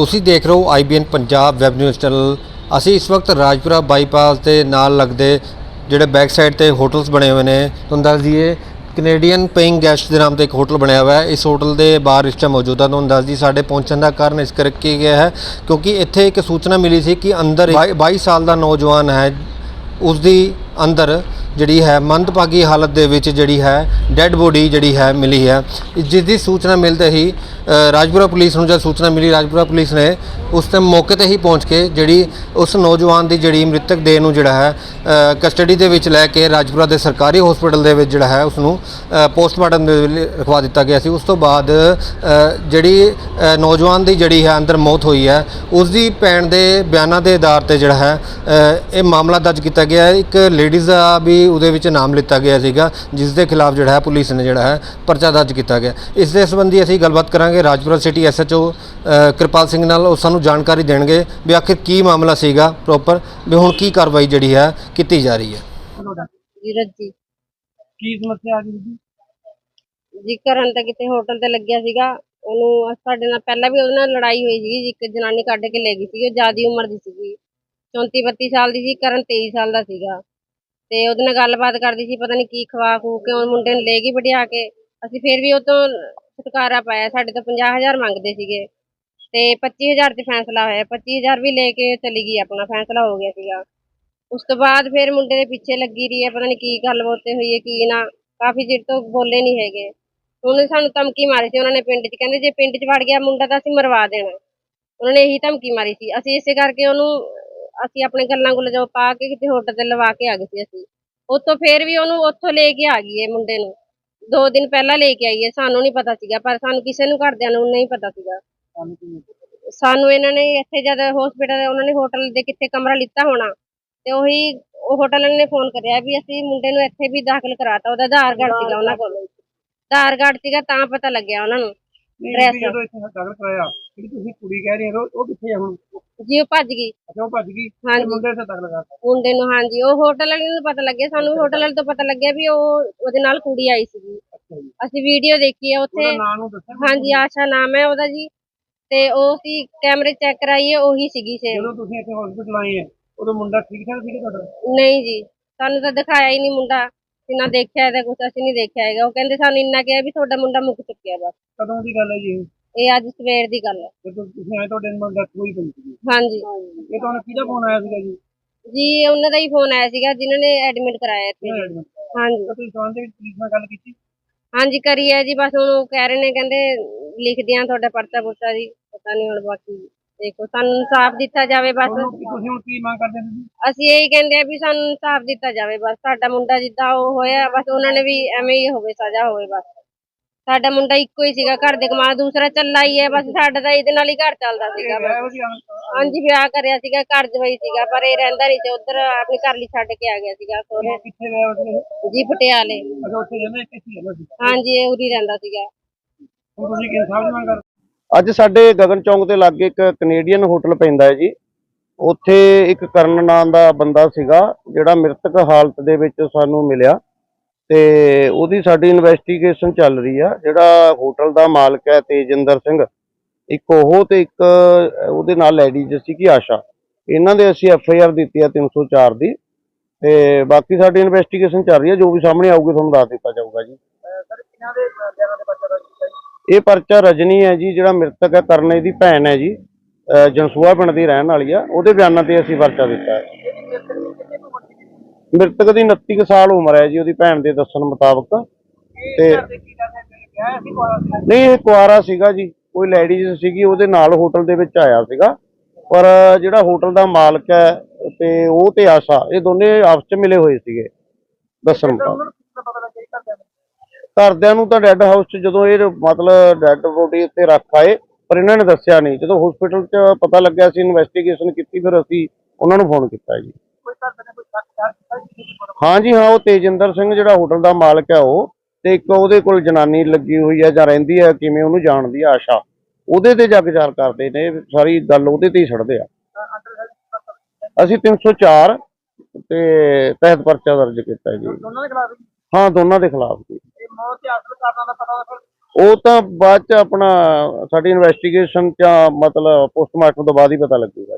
ਤੁਸੀਂ ਦੇਖ ਰਹੇ ਹੋ IBN Punjab web news channel. ਅਸੀਂ ਇਸ ਵਕਤ ਰਾਜਪੁਰਾ ਬਾਈਪਾਸ ਦੇ ਨਾਲ ਲੱਗਦੇ ਜਿਹੜੇ ਬੈਕ ਸਾਈਡ ਤੇ ਹੋਟਲਸ ਬਣੇ ਹੋਏ ਨੇ, ਤੁਹਾਨੂੰ ਦੱਸ ਦਈਏ, ਕੈਨੇਡੀਅਨ ਪੇਇੰਗ ਗੈਸਟ ਦੇ ਨਾਮ ਤੇ ਇੱਕ ਹੋਟਲ ਬਣਿਆ ਹੋਇਆ ਹੈ। ਇਸ ਹੋਟਲ ਦੇ ਬਾਹਰ ਇਸ ਟਾਈਮ ਮੌਜੂਦਾ ਤੁਹਾਨੂੰ ਦੱਸ ਦੀ ਸਾਡੇ ਪਹੁੰਚਣ ਦਾ ਕਾਰਨ ਇਸ ਕਰਕੇ ਗਿਆ ਹੈ, ਕਿਉਂਕਿ ਇੱਥੇ ਇੱਕ ਸੂਚਨਾ ਮਿਲੀ ਸੀ ਕਿ ਅੰਦਰ 22 ਸਾਲ ਦਾ ਨੌਜਵਾਨ ਹੈ ਉਸ ਦੀ ਅੰਦਰ ਜਿਹੜੀ ਹੈ, ਮੰਦਭਾਗੀ ਹਾਲਤ ਦੇ ਵਿੱਚ ਜਿਹੜੀ ਹੈ ਡੈੱਡ ਬੋਡੀ ਜਿਹੜੀ ਹੈ ਮਿਲੀ ਹੈ। ਜਿਸ ਦੀ ਸੂਚਨਾ ਮਿਲਦੇ ਹੀ ਰਾਜਪੁਰਾ ਪੁਲਿਸ ਨੂੰ ਜਦ ਸੂਚਨਾ ਮਿਲੀ, ਰਾਜਪੁਰਾ ਪੁਲਿਸ ਨੇ ਉਸ ਟਾਈਮ ਮੌਕੇ ਤੇ ਹੀ ਪਹੁੰਚ ਕੇ ਜਿਹੜੀ ਉਸ ਨੌਜਵਾਨ ਦੀ ਜਿਹੜੀ ਮ੍ਰਿਤਕ ਦੇਹ ਨੂੰ ਜਿਹੜਾ ਹੈ ਕਸਟਡੀ ਦੇ ਵਿੱਚ ਲੈ ਕੇ ਰਾਜਪੁਰਾ ਦੇ ਸਰਕਾਰੀ ਹਸਪੀਟਲ ਦੇ ਵਿੱਚ ਜਿਹੜਾ ਹੈ ਉਸ ਨੂੰ ਪੋਸਟਮਾਰਟਮ ਦੇ ਲਈ ਰਖਵਾ ਦਿੱਤਾ ਗਿਆ ਸੀ। ਉਸ ਤੋਂ ਬਾਅਦ ਜਿਹੜੀ ਨੌਜਵਾਨ ਦੀ ਜਿਹੜੀ ਹੈ ਅੰਦਰ ਮੌਤ ਹੋਈ ਹੈ ਉਸ ਦੀ ਭੈਣ ਦੇ ਬਿਆਨਾਂ ਦੇ ਆਧਾਰ ਤੇ ਜਿਹੜਾ ਹੈ ਇਹ ਮਾਮਲਾ ਦਰਜ ਕੀਤਾ ਗਿਆ ਹੈ। ਇੱਕ ਲੇਡੀਜ਼ ਦਾ ਵੀ ਉਹਦੇ ਵਿੱਚ ਨਾਮ ਲਿੱਤਾ ਗਿਆ ਸੀਗਾ ਜਿਸ ਦੇ ਖਿਲਾਫ ਜਿਹੜਾ ਹੈ ਪੁਲਿਸ ਨੇ ਜਿਹੜਾ ਹੈ ਪਰਚਾ ਦਰਜ ਕੀਤਾ ਗਿਆ। ਇਸ ਦੇ ਸੰਬੰਧੀ ਅਸੀਂ ਗੱਲਬਾਤ ਕਰਾਂਗੇ ਰਾਜਪੁਰਾ ਸਿਟੀ ਐਸਐਚਓ ਕਿਰਪਾਲ ਸਿੰਘ ਨਾਲ ਉਹ ਸਾਨੂੰ ਜਾਣਕਾਰੀ ਦੇਣਗੇ ਵੀ ਆਖਿਰ ਕੀ ਮਾਮਲਾ ਸੀਗਾ ਪ੍ਰੋਪਰ ਵੀ ਹੁਣ ਕੀ ਕਾਰਵਾਈ ਜਿਹੜੀ ਹੈ ਕੀਤੀ ਜਾ ਰਹੀ ਹੈ। ਜੀਰਤ ਜੀ। ਕੀ ਸਮੱਸਿਆ ਆ ਗਈ ਜੀ? ਜੀ ਕਰਨ ਤਾਂ ਕਿਤੇ ਹੋਟਲ ਤੇ ਲੱਗਿਆ ਸੀਗਾ। ਉਹਨੂੰ ਸਾਡੇ ਨਾਲ ਪਹਿਲਾਂ ਵੀ ਉਹਦੇ ਨਾਲ ਲੜਾਈ ਹੋਈ ਸੀ ਇੱਕ ਜਨਾਨੀ ਕੱਢ ਕੇ ਲੈ ਗਈ ਸੀ ਉਹ ਜ਼ਿਆਦੀ ਉਮਰ ਦੀ ਸੀਗੀ। 34 32 ਸਾਲ ਦੀ ਸੀ ਕਰਨ 23 ਸਾਲ ਦਾ ਸੀਗਾ। ਤੇ ਉਹਦੇ ਨਾਲ ਗੱਲਬਾਤ ਕਰਦੀ ਸੀ, ਪਤਾ ਨਹੀਂ ਕੀ ਖਵਾ ਖੂ ਕੇ ਉਹ ਮੁੰਡੇ ਨੂੰ ਲੈ ਗਈ ਵੜਿਆ ਕੇ। ਅਸੀਂ ਫਿਰ ਵੀ ਉਹ ਤੋਂ ਛੁਟਕਾਰਾ ਪਾਇਆ, ਸਾਡੇ ਤੋਂ 50000 ਮੰਗਦੇ ਸੀਗੇ। ਤੇ 25000 ਤੇ ਫੈਸਲਾ ਹੋਇਆ 25000 ਵੀ ਲੈ ਕੇ ਚਲੀ ਗਈ, ਆਪਣਾ ਫੈਸਲਾ ਹੋ ਗਿਆ ਸੀਗਾ। ਉਸ ਤੋਂ ਬਾਅਦ ਫਿਰ ਮੁੰਡੇ ਦੇ ਪਿੱਛੇ ਲੱਗੀ ਰਹੀ ਹੈ, ਪਤਾ ਨਹੀਂ ਕੀ ਗੱਲ ਬੋਤੇ ਹੋਈ ਹੈ, ਕੀ ਨਾ। ਕਾਫੀ ਚਿਰ ਤੋਂ ਬੋਲੇ ਨਹੀਂ ਹੈਗੇ। ਹੁਣ ਸਾਨੂੰ ਧਮਕੀ ਮਾਰੀ ਸੀ ਉਹਨਾਂ ਨੇ ਪਿੰਡ 'ਚ, ਕਹਿੰਦੇ ਜੇ ਪਿੰਡ 'ਚ ਵੜ ਗਿਆ ਮੁੰਡਾ ਤਾਂ ਅਸੀਂ ਮਰਵਾ ਦੇਣਾ। ਉਹਨਾਂ ਨੇ ਇਹੀ ਧਮਕੀ ਮਾਰੀ ਸੀ। ਅਸੀਂ ਇਸੇ ਕਰਕੇ ਉਹਨੂੰ ਅਸੀਂ ਆਪਣੇ ਗੱਲਾਂ ਗੁੱਲਾਂ ਜੋ ਪਾ ਕੇ ਕਿਤੇ ਹੋਟਲ ਤੇ ਲਵਾ ਕੇ ਆ ਗਏ ਸੀ ਅਸੀਂ। ਉੱਥੋਂ ਫੇਰ ਵੀ ਉਹਨੂੰ ਉੱਥੋਂ ਲੈ ਕੇ ਆ ਗਈ ਇਹ ਮੁੰਡੇ ਨੂੰ। ਦੋ ਦਿਨ ਪਹਿਲਾਂ ਲੈ ਕੇ ਆਈ ਹੈ ਸਾਨੂੰ ਨਹੀਂ ਪਤਾ ਸੀਗਾ ਪਰ ਸਾਨੂੰ ਕਿਸੇ ਨੂੰ ਘਰਦਿਆਂ ਨੂੰ ਨਹੀਂ ਪਤਾ ਸੀਗਾ। ਸਾਨੂੰ ਇਹਨਾਂ ਨੇ ਇੱਥੇ ਜਦ ਹਸਪੀਟਲ ਉਹਨਾਂ ਨੇ ਹੋਟਲ ਦੇ ਕਿੱਥੇ ਕਮਰਾ ਲਿੱਤਾ ਹੋਣਾ ਤੇ ਉਹੀ ਉਹ ਹੋਟਲ ਨੇ ਫੋਨ ਕਰਿਆ ਵੀ ਅਸੀਂ ਮੁੰਡੇ ਨੂੰ ਇੱਥੇ ਵੀ ਦਾਖਲ ਕਰਾਤਾ ਉਹਦਾ ਆਧਾਰ ਕਾਰਡ ਸੀਗਾ ਉਹਨਾਂ ਕੋਲ। ਆਧਾਰ ਕਾਰਡ ਸੀਗਾ ਤਾਂ ਪਤਾ ਲੱਗਿਆ ਉਹਨਾਂ ਨੂੰ। ਨਹੀਂ Dress। ਵੀ ਜਦੋਂ ਇੱਥੇ ਦਾਖਲ ਕਰਾਇਆ ਜਿਹੜੀ ਤੁਸੀਂ ਕੁੜੀ ਕਹਿ ਰਹੇ ਹੋ ਉਹ ਕਿੱਥੇ ਆ ਹੁਣ? ਜੀ ਉਹ ਭੱਜ ਗਈ। ਅੱਛਾ ਉਹ ਭੱਜ ਗਈ? ਤੇ ਹਾਂਜੀ। ਮੁੰਡੇ ਇੱਥੇ ਦਾਖਲ ਕਰਤਾ ਮੁੰਡੇ ਨੂੰ ਹਾਂਜੀ ਉਹ ਹੋਟਲ ਵਾਲੇ ਨੂੰ ਪਤਾ ਲੱਗਿਆ ਸਾਨੂੰ ਹੋਟਲ ਵਾਲੇ ਤੋਂ ਪਤਾ ਲੱਗਿਆ ਵੀ ਉਹ ਉਹਦੇ ਨਾਲ ਕੁੜੀ ਆਈ ਸੀਗੀ। ਅੱਛਾ ਜੀ। ਅਸੀਂ ਵੀਡੀਓ ਦੇਖੀ ਹੈ ਉੱਥੇ। ਉਹਦਾ ਨਾਂ ਨੂੰ ਦੱਸਿਆ ਹਾਂਜੀ ਆਸ਼ਾ ਨਾਮ ਹੈ ਉਹਦਾ ਜੀ। ਤੇ ਉਹ ਸੀ ਕੈਮਰੇ ਚੈੱਕ ਕਰਾਈਏ ਉਹੀ ਸੀਗੀ ਸੇਮ ਜਦੋਂ ਤੁਸੀਂ ਇੱਥੇ ਹਸਪੀਟਲ ਆਏ ਆ ਉਦੋਂ ਮੁੰਡਾ ਠੀਕ ਠਾਕ ਸੀਗਾ ਤੁਹਾਡਾ? ਨਹੀਂ ਜੀ ਸਾਨੂੰ ਤਾਂ ਦਿਖਾਇਆ ਹੀ ਨਹੀਂ ਮੁੰਡਾ। ਅਸੀਂ ਨਾ ਦੇਖਿਆ ਇਹਦਾ ਕੁਛ ਅਸੀਂ ਨਹੀਂ ਦੇਖਿਆ ਹੈਗਾ। ਉਹ ਕਹਿੰਦੇ ਸਾਨੂੰ ਇੰਨਾ ਕਿਹਾ ਵੀ ਤੁਹਾਡਾ ਮੁੰਡਾ ਮੁੱਕ ਚੁੱਕਿਆ ਬਸ। ਕਦੋਂ ਦੀ ਗੱਲ ਹੈ ਜੀ ਇਹ? ਇਹ ਅੱਜ ਸਵੇਰ ਦੀ ਗੱਲ ਹੈ। ਜਦੋਂ ਤੁਸੀਂ ਆਏ ਤੁਹਾਡੇ ਨਾਲ ਡੈਥ ਹੋਈ ਪਈ ਸੀ ਹਾਂਜੀ। ਇਹ ਤੁਹਾਨੂੰ ਕਿਹਦਾ ਫੋਨ ਆਇਆ ਸੀਗਾ ਜੀ? ਜੀ ਉਹਨਾਂ ਦਾ ਹੀ ਫੋਨ ਆਇਆ ਸੀਗਾ ਜਿਨ੍ਹਾਂ ਨੇ ਐਡਮਿਟ ਕਰਾਇਆ ਇੱਥੇ। ਕਿਹੜਾ? ਹਾਂਜੀ। ਤਾਂ ਤੁਸੀਂ ਸਵਾਲ ਦੇ ਵਿੱਚ ਪੁਲਿਸ ਨਾਲ ਗੱਲ ਕੀਤੀ? ਹਾਂਜੀ ਕਰੀ ਹੈ ਜੀ ਬਸ ਹੁਣ ਉਹ ਕਹਿ ਰਹੇ ਨੇ ਕਹਿੰਦੇ ਲਿਖ ਦਿਆਂ ਤੁਹਾਡਾ ਪਰਚਾ ਪੁਰਚਾ ਜੀ ਪਤਾ ਨਹੀਂ ਹੁਣ ਬਾਕੀ ਦੇਖੋ ਸਾਨੂੰ ਇਨਸਾਫ ਦਿੱਤਾ ਜਾਵੇ ਬਸ। ਤੁਸੀਂ ਹੁਣ ਕੀ ਮੰਗ ਕਰਦੇ ਤੁਸੀਂ ਅਸੀਂ ਇਹੀ ਕਹਿੰਦੇ ਆ ਵੀ ਸਾਨੂੰ ਇਨਸਾਫ ਦਿੱਤਾ ਜਾਵੇ ਬਸ। ਸਾਡਾ ਮੁੰਡਾ ਜਿੱਦਾਂ ਉਹ ਹੋਇਆ ਬਸ ਉਹਨਾਂ ਨੇ ਵੀ ਐਵੇਂ ਹੀ ਹੋਵੇ ਸਜ਼ਾ ਹੋਵੇ ਬਸ। ਸਾਡਾ ਮੁੰਡਾ ਇੱਕੋ ਹੀ ਸੀਗਾ ਘਰ ਦੇ ਕਮਾਲ ਦੂਸਰਾ ਚੱਲਾ ਹੀ ਹੈ ਬਸ ਸਾਡਾ ਤਾਂ ਇਹਦੇ ਨਾਲ ਹੀ ਘਰ ਚੱਲਦਾ ਸੀਗਾ ਬਸ। ਹਾਂਜੀ ਵਿਆਹ ਕਰਿਆ ਸੀਗਾ ਘਰ ਜਵਾਈ ਸੀਗਾ ਪਰ ਇਹ ਰਹਿੰਦਾ ਨਹੀਂ ਤੇ ਉਧਰ ਆਪਣੀ ਘਰ ਲਈ ਛੱਡ ਕੇ ਆ ਗਿਆ ਸੀਗਾ ਸੋਹਰੇ। ਕਿੱਥੇ ਵਿਆਹ ਉਹਦੀ ਜੀ ਪਟਿਆਲੇ। ਹਾਂਜੀ ਇਹ ਉਰੀ ਰਹਿੰਦਾ ਸੀਗਾ। ਹੁਣ ਤੁਸੀਂ ਦੀ ਮੰਗ ਕਰਦੇ ਅੱਜ ਸਾਡੇ ਗਗਨ ਚੌਂਕ ਦੇ ਲਾਗੇ ਇੱਕ ਕੈਨੇਡੀਅਨ ਹੋਟਲ ਪੈਂਦਾ ਹੈ ਜੀ। ਉੱਥੇ ਇੱਕ ਕਰਨ ਨਾਮ ਦਾ ਬੰਦਾ ਸੀਗਾ, ਜਿਹੜਾ ਮ੍ਰਿਤਕ ਹਾਲਤ ਦੇ ਵਿੱਚ ਸਾਨੂੰ ਮਿਲਿਆ ਤੇ ਉਹਦੀ ਸਾਡੀ ਇਨਵੈਸਟੀਗੇਸ਼ਨ ਚੱਲ ਰਹੀ ਆ। ਜਿਹੜਾ ਹੋਟਲ ਦਾ ਮਾਲਕ ਹੈ ਤੇਜਿੰਦਰ ਸਿੰਘ, ਇੱਕ ਉਹ ਤੇ ਇੱਕ, ਉਹਦੇ ਨਾਲ ਲੈਡੀਜ਼ ਕਿ ਆਸ਼ਾ। ਇਹਨਾਂ ਦੇ ਅਸੀਂ ਐਫ ਆਈ ਆਰ ਦਿੱਤੀ ਆ 304 ਦੀ ਤੇ ਬਾਕੀ ਸਾਡੀ ਇਨਵੈਸਟੀਗੇਸ਼ਨ ਚੱਲ ਰਹੀ ਹੈ ਜੋ ਵੀ ਸਾਹਮਣੇ ਆਊਗੀ ਤੁਹਾਨੂੰ ਦੱਸ ਦਿੱਤਾ ਜਾਊਗਾ ਜੀ। ਸਰ ਕਿਹਨਾਂ ਦੇ ਇਹ ਪਰਚਾ ਰਜਨੀ ਹੈ ਜੀ, ਜਿਹੜਾ ਮ੍ਰਿਤਕ ਹੈ, ਕਰਨ ਦੀ ਭੈਣ ਹੈ ਜੀ ਜਨਸੂਆ ਪਿੰਡ ਦੀ ਰਹਿਣ ਵਾਲੀ ਆ, ਉਹਦੇ ਬਿਆਨਾਂ ਤੇ ਅਸੀਂ ਪਰਚਾ ਦਿੱਤਾ ਹੈ। ਮ੍ਰਿਤਕ ਦੀ 29 ਸਾਲ ਉਮਰ ਹੈ ਜੀ, ਉਹਦੀ ਭੈਣ ਦੇ ਦੱਸਣ ਮੁਤਾਬਕ। ਤੇ ਨਹੀਂ, ਇਹ ਕੁਆਰਾ ਸੀਗਾ ਜੀ, ਕੋਈ ਲੇਡੀਜ਼ ਸੀਗੀ, ਉਹਦੇ ਨਾਲ ਹੋਟਲ ਦੇ ਵਿੱਚ ਆਇਆ ਸੀਗਾ। ਪਰ ਜਿਹੜਾ ਹੋਟਲ ਦਾ ਮਾਲਕ ਹੈ ਤੇ ਉਹ ਤੇ ਆਸ਼ਾ, ਇਹ ਦੋਨੇ ਆਪਸ ਚ ਮਿਲੇ ਹੋਏ ਸੀਗੇ, ਦੱਸਣ ਮੁਤਾਬਕ ਉਹਨਾਂ ਨੂੰ ਕਿਸ ਦਾ ਪਤਾ ਲੱਗਿਆ ਜੀ ਘਰਦਿਆਂ ਨੂੰ ਘਰਦਿਆਂ ਨੂੰ ਤਾਂ ਡੈੱਡ ਹਾਊਸ 'ਚ ਜਦੋਂ ਇਹ ਮਤਲਬ ਡੈੱਡ ਬੋਡੀ ਉੱਤੇ ਰੱਖ ਆਏ ਪਰ ਇਹਨਾਂ ਨੇ ਦੱਸਿਆ ਨਹੀਂ। ਜਦੋਂ ਹਸਪੀਟਲ 'ਚ ਪਤਾ ਲੱਗਿਆ ਸੀ ਇਨਵੈਸਟੀਗੇਸ਼ਨ ਕੀਤੀ ਫਿਰ ਅਸੀਂ ਉਹਨਾਂ ਨੂੰ ਫੋਨ ਕੀਤਾ ਜੀ। ਦੇ ਜੀ ਹਾਂਜੀ ਹਾਂ ਉਹ ਤੇਜਿੰਦਰ ਸਿੰਘ ਜਿਹੜਾ ਹੋਟਲ ਦਾ ਮਾਲਕ ਹੈ ਉਹ ਤੇ ਇੱਕ ਉਹਦੇ ਕੋਲ ਜਨਾਨੀ ਲੱਗੀ ਹੋਈ ਹੈ ਜਾਂ ਰਹਿੰਦੀ ਹੈ ਕਿਵੇਂ ਉਹਨੂੰ ਜਾਣਦੀ ਹੈ ਆਸ਼ਾ ਉਹਦੇ ਤੇ ਜੱਗ ਵਿਚਾਰ ਕਰਦੇ ਨੇ ਸਾਰੀ ਗੱਲ ਉਹਦੇ ਤੇ ਹੀ ਛੱਡਦੇ ਆ। ਅਸੀਂ 304 ਤੇ ਤਹਿਤ ਪਰਚਾ ਦਰਜ ਕੀਤਾ ਜੀ। ਦੇ ਜੀ? ਹਾਂ ਦੋਨਾਂ ਦੇ ਖਿਲਾਫ ਜੀ। ਉਹ ਤਾਂ ਬਾਅਦ ਚ ਆਪਣਾ ਸਾਡੀ ਇਨਵੈਸਟੀਗੇਸ਼ਨ ਜਾਂ ਮਤਲਬ ਪੋਸਟਮਾਰਟਮ ਤੋਂ ਬਾਅਦ ਹੀ ਪਤਾ ਲੱਗੂਗਾ।